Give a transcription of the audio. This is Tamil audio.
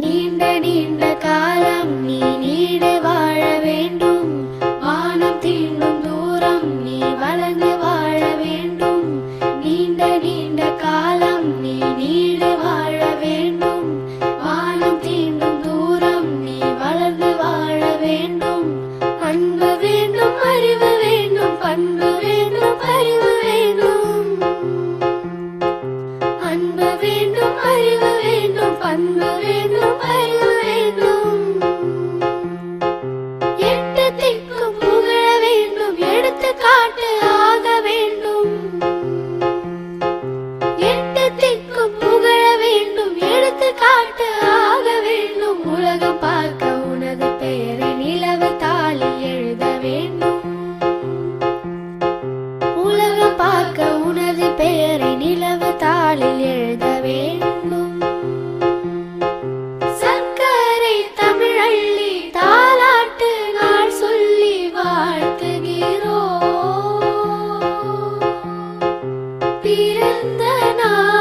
நீண்ட நீண்ட காலம் நீ அறிவு வேண்டும் திக்கு புகழ வேண்டும் எடுத்து காட்டு ஆக வேண்டும். எட்டு திக்கு புகழ வேண்டும் எடுத்து காட்டு ஆக வேண்டும். உலகம் பார்க்க உனது பெயரை நிலவு பெயரை நிலவு தாளில் எழுத வேண்டும். சர்க்கரை தமிழள்ளி தாலாட்டு நாள் சொல்லி வாழ்த்துகிறோம். பிறந்த நாள்